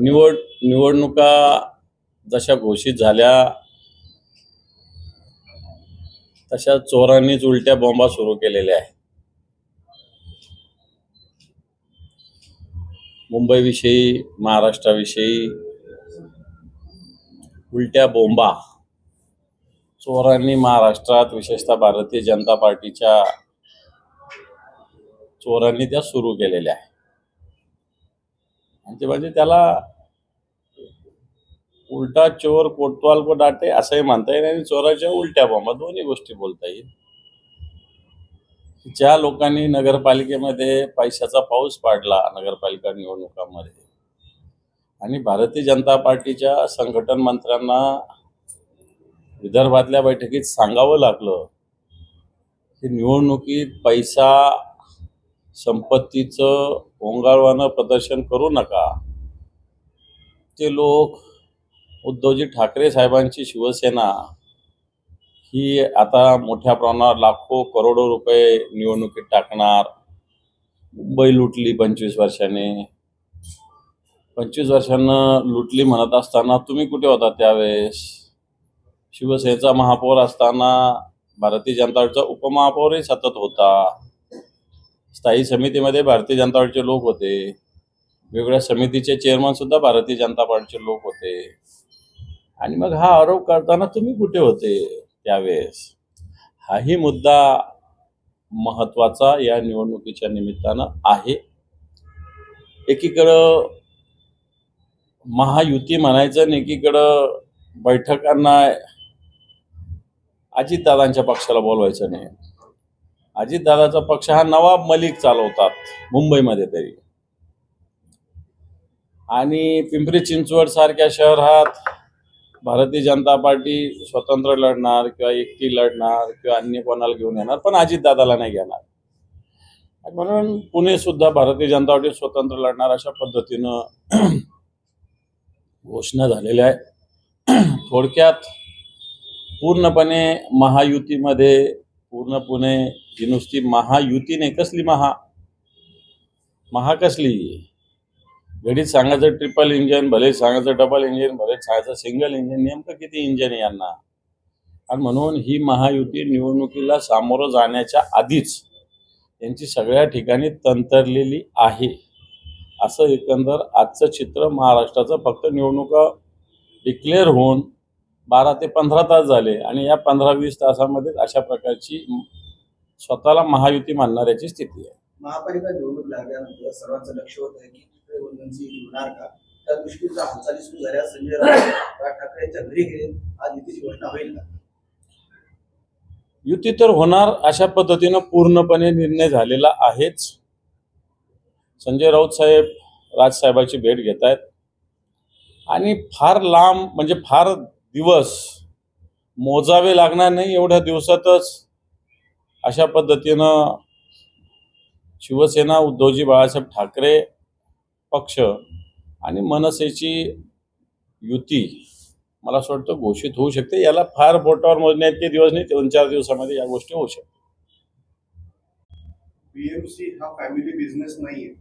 निवड निवडणुका जशा घोषित झाल्या तशा चोरांनीच उलट्या बॉम्बा सुरू केलेल्या आहे मुंबईविषयी महाराष्ट्राविषयी उलट्या बोंबा चोरांनी महाराष्ट्रात विशेषतः भारतीय जनता पार्टीच्या चोरांनी त्या सुरू केलेल्या आहे ते म्हणजे त्याला उलटा चोर कोतवाल को डाटे असंही म्हणता येईल आणि चोराच्या उलट्या बॉम्बा दोन्ही गोष्टी बोलता येईल. ज्या लोकांनी नगरपालिकेमध्ये पैशाचा पाऊस पाडला नगरपालिका निवडणुकामध्ये आणि भारतीय जनता पार्टीच्या संघटन मंत्र्यांना विदर्भातल्या बैठकीत सांगावं लागलं की निवडणुकीत पैसा संपत्तीचं ओंगाळवानं प्रदर्शन करू नका. ते लोक उद्धवजी ठाकरे साहेबांची शिवसेना. ही आता मोठ्या प्रमाणावर लाखो करोडो रुपये निवडणुकीत टाकणार. मुंबई लुटली पंचवीस वर्षाने. पंचवीस वर्षानं लुटली म्हणत असताना तुम्ही कुठे होता त्यावेळेस? शिवसेनेचा महापौर असताना भारतीय जनता पक्षाचा उपमहापौरही सतत होता. स्थायी समितीमध्ये भारतीय जनता पार्टीचे लोक होते. वेगवेगळ्या समितीचे चेअरमन सुद्धा भारतीय जनता पार्टीचे लोक होते. आणि मग हा आरोप करताना तुम्ही कुठे होते त्यावेळेस? हाही मुद्दा महत्त्वाचा या निवडणुकीच्या निमित्तानं आहे. एकीकडं महायुती म्हणायचं आणि एकीकडं बैठकांना अजितदादांच्या पक्षाला बोलवायचं नाही. अजितदादाचा पक्ष हा नवाब मलिक चालवतात मुंबईमध्ये तरी. आणि पिंपरी चिंचवड सारख्या शहरात भारतीय जनता पार्टी स्वतंत्र लढणार किंवा एकटी लढणार किंवा अन्य कोणाला घेऊन येणार पण अजितदादाला नाही घेणार. म्हणून पुणे सुद्धा भारतीय जनता पार्टी स्वतंत्र लढणार अशा पद्धतीनं घोषणा झालेल्या आहे थोडक्यात पूर्णपणे महायुतीमध्ये पूर्णपणे ही नुसती महायुती नाही कसली महा? महा कसली? घडीत सांगायचं ट्रिपल इंजन भले सांगायचं डबल इंजिन भले सांगायचं सिंगल इंजिन नेमकं किती इंजिन आहे यांना? आणि म्हणून ही महायुती निवडणुकीला सामोरं जाण्याच्या आधीच यांची सगळ्या ठिकाणी तंतरलेली आहे. असं एकंदर आजचं चित्र महाराष्ट्राचं फक्त निवडणुका डिक्लेअर होऊन बारा ते पंधरा तास झाले आणि या पंधरा वीस तासामध्ये अशा प्रकारची स्वतःला महायुती मानणाऱ्याची स्थिती आहे. महापालिका निवडणूक लागल्यानंतर सर्वांचं लक्ष होत आहे की ठाकरे निवडणार का? त्या दृष्टीचा हालचाली सुरू झाल्या. संजय राज ठाकरेंच्या घरी गेले. आज युतीची घोषणा होईल का? युती तर होणार अशा पद्धतीनं पूर्णपणे निर्णय झालेला आहेच. संजय राऊत साहेब राजसाहेबाची भेट घेत आहेत आणि फार लांब म्हणजे फार दिवस मोजावे लागणार नाही एवढ्या दिवसातच अशा पद्धतीनं शिवसेना उद्धवजी बाळासाहेब ठाकरे पक्ष आणि मनसेची युती मला असं वाटतं घोषित होऊ शकते. याला फार बोटावर मोजण्याचे दिवस नाही दोन चार दिवसामध्ये या गोष्टी होऊ शकतात. बीएमसी हा फॅमिली बिझनेस नाहीये.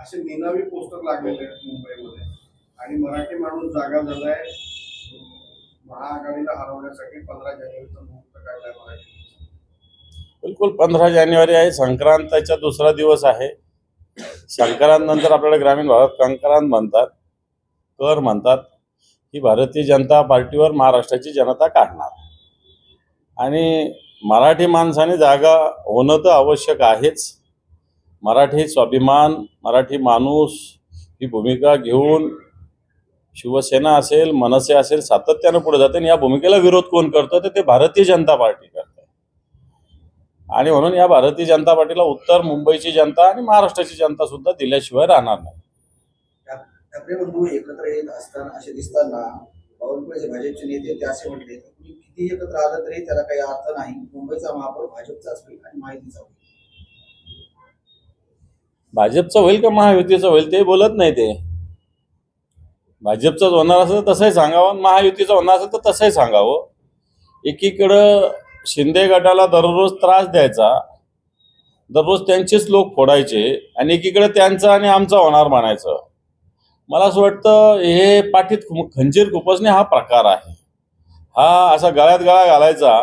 असे निनावी पोस्टर लागलेले आहेत मुंबईमध्ये. आणि मराठी माणूस जागा झालाय. महाआघाडीला हरवण्यासाठी पंधरा जानेवारीचं मुहूर्त काढलाय मराठी बिलकुल पंधरा जानेवारी आहे. संक्रांतीचा दुसरा दिवस आहे. संक्रांत नंतर आपल्याला ग्रामीण भागात कंक्रांत म्हणतात कर म्हणतात. ही भारतीय जनता पार्टीवर महाराष्ट्राची जनता काढणार. आणि मराठी माणसाने जागा होणं तर आवश्यक आहेच. मराठी स्वाभिमान मराठी माणूस ही भूमिका घेऊन शिवसेना असेल मनसे असेल सातत्यानं पुढे जाते आणि या भूमिकेला विरोध कोण करतं? तर ते भारतीय जनता पार्टी करते. आणि म्हणून या भारतीय जनता पार्टीला उत्तर मुंबईची जनता आणि महाराष्ट्राची जनता सुद्धा दिल्याशिवाय राहणार नाही. एकत्र येत असताना असे दिसताना भाजपचे नेते ते असे म्हटले किती एकत्र आलं तरी त्याला काही अर्थ नाही. मुंबईचा महापौर भाजपचाच होईल आणि माहितीचा होईल. भाजपचं होईल का महायुतीचं होईल ते बोलत नाही ते. भाजपचाच होणार असेल तर तसंही सांगावं महायुतीचं होणार असेल तर तसंही सांगावं. एकीकडं शिंदे गटाला दररोज त्रास द्यायचा दररोज त्यांचेच लोक फोडायचे आणि एकीकडे त्यांचा आणि आमचा होणार म्हणायचं. मला असं वाटतं हे पाठीत खंजीर खुपसणे हा प्रकार आहे. हा असा गळ्यात गळा घालायचा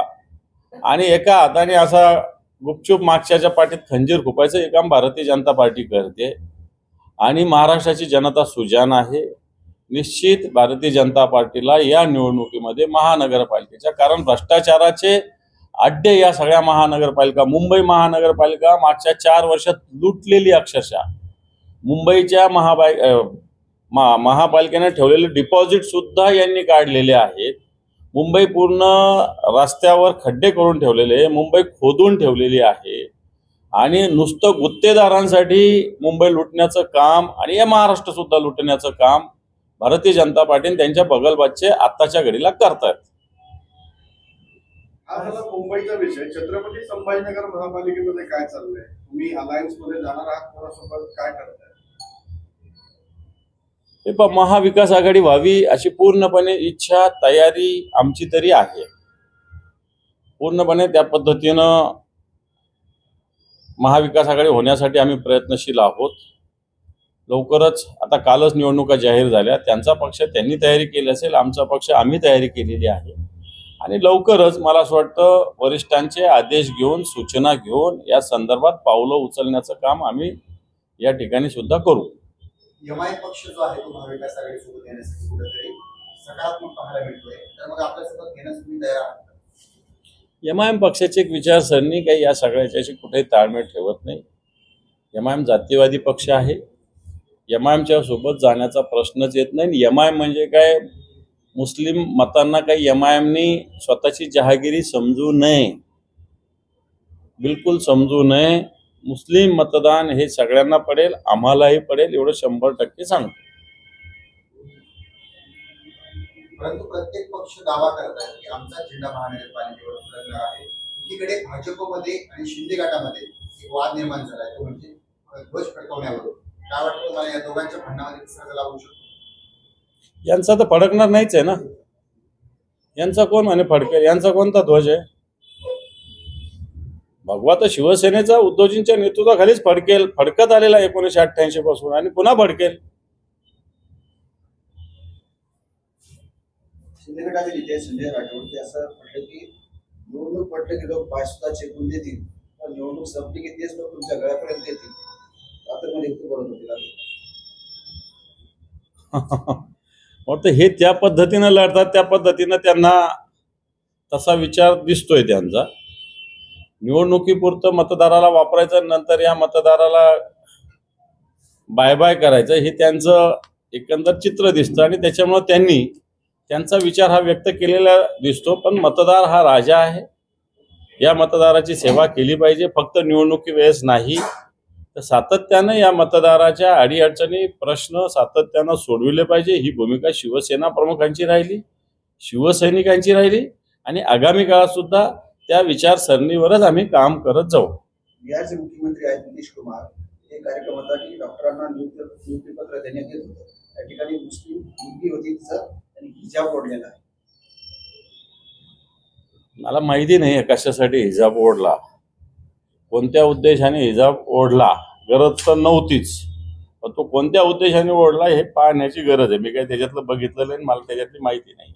आणि एका हाताने असा गुपचूप मागच्याच्या पाठीत खंजीर खुपायचं. हे काम भारतीय जनता पार्टी करते आणि महाराष्ट्राची जनता सुजान आहे. निश्चित भारतीय जनता पार्टीला या निवडणुकीमध्ये महानगरपालिकेच्या कारण भ्रष्टाचाराचे अड्डे या सगळ्या महानगरपालिका मुंबई महानगरपालिका मागच्या चार वर्षात लुटलेली अक्षरशः. मुंबईच्या महाबाय महा महापालिकेने ठेवलेले डिपॉझिट सुद्धा यांनी काढलेले आहेत. मुंबई पूर्ण रस्त्यावर खड्डे करून ठेवलेले मुंबई खोदून ठेवलेली आहे. आणि नुसतं गुत्तेदारांसाठी मुंबई लुटण्याचं काम आणि या महाराष्ट्र सुद्धा लुटण्याचं काम भारतीय जनता पार्टीने त्यांच्या बगलबादचे आत्ताच्या घडीला करतायत. हा झाला मुंबईचा विषय. छत्रपती संभाजीनगर महापालिकेमध्ये काय चाललंय? तुम्ही अलायन्समध्ये जाणार आहात कोणासोबत काय करताय? हे प महाविकास आघाडी व्हावी अशी पूर्णपणे इच्छा तयारी आमची तरी आहे. पूर्णपणे त्या पद्धतीनं महाविकास आघाडी होण्यासाठी आम्ही प्रयत्नशील आहोत. लवकरच आता कालच निवडणुका जाहीर झाल्या. त्यांचा पक्ष त्यांनी तयारी केली असेल आमचा पक्ष आम्ही तयारी केलेली आहे. आणि लवकरच मला असं वाटतं वरिष्ठांचे आदेश घेऊन सूचना घेऊन या संदर्भात पावलं उचलण्याचं काम आम्ही या ठिकाणी सुद्धा करू. एमआय पक्ष जो आहे तो महाविकास आघाडी सोबत येण्यासाठी कुठेतरी सकारात्मक पाहायला मिळतोय. तर मग आपल्यासोबत घेण्यास तुम्ही तयार आहात का? एम आय एम पक्षाची एक विचारसरणी काही या सगळ्याच्याशी कुठेही ताळमेळ ठेवत नाही. एम आय एम जातीवादी पक्ष आहे. एम आय एमच्या सोबत जाण्याचा प्रश्नच येत नाही. एम आय म्हणजे काय? मुस्लिम मतांना काही एम आय एमनी स्वतःची जहागिरी समजू नये. बिलकुल समजू नये. मुस्लिम मतदान हे सगळ्यांना पडेल आम्हालाही पडेल एवढं शंभर टक्के सांगतो. परंतु प्रत्येक पक्ष दावा करत आहे की आमचा झेंडा महानगरपालिकेवर फडकणार आहे. एकीकडे भाजपमध्ये आणि शिंदे गटामध्ये एक वाद निर्माण झाला आहे तो म्हणजे ध्वज फडकवण्यावरून. काय वाटतं तुम्हाला या दोघांच्या भांडणामध्ये विसर्ग लागू शकतो? यांचा तर फडकणार नाहीच आहे ना. यांचा कोण म्हणे फडकेल यांचा कोणता ध्वज आहे? भगवा तर शिवसेनेचा उद्धवजींच्या नेतृत्वाखालीच फडकेल. फडकत आलेला आहे एकोणीशे अठ्ठ्याऐंशी पासून आणि पुन्हा फडकेल. शिंदे गटाचे नेते संजय राठोड ते असं म्हटलं की निवडणूक म्हटलं की लोक पाय सुद्धा चेकून देतील. पण निवडणूक संपली की तेच लोक तुमच्या गळ्यापर्यंत येतील रात्रमध्ये युक्त करत होते वाटतं हे त्या पद्धतीनं लढतात त्या पद्धतीनं त्यांना तसा विचार दिसतोय त्यांचा. निवडणुकीपुरतं मतदाराला वापरायचं नंतर या मतदाराला बाय बाय करायचं हे त्यांचं एकंदर चित्र दिसतं आणि त्याच्यामुळे त्यांनी त्यांचा विचार हा व्यक्त केलेला दिसतो. पण मतदार हा राजा आहे. या मतदाराची सेवा केली पाहिजे. फक्त निवडणुकी वेळेस नाही तर सातत्यानं या मतदाराच्या अडीअडचणी प्रश्न सातत्यानं सोडविले पाहिजे. ही भूमिका शिवसेना प्रमुखांची राहिली शिवसैनिकांची राहिली आणि आगामी काळात सुद्धा त्या विचारसरणीवरच आम्ही काम करत जाऊ. बिहारचे मुख्यमंत्री आहेत नितीश कुमार हे कार्यक्रम होता की डॉक्टरांना नियुक्त नियुक्तीपत्र देण्यात येत होतं. त्या ठिकाणी मुस्लिम मुलगी होती तिचं त्यांनी हिजाब ओढलेला आहे. मला माहिती नाही कशासाठी हिजाब ओढला. कोणत्या उद्देशाने हिजाब ओढला? गरज तर नव्हतीच. पण तो कोणत्या उद्देशाने ओढला हे पाहण्याची गरज आहे. मी काही त्याच्यातलं बघितलेलं नाही मला त्याच्यातली माहिती नाही.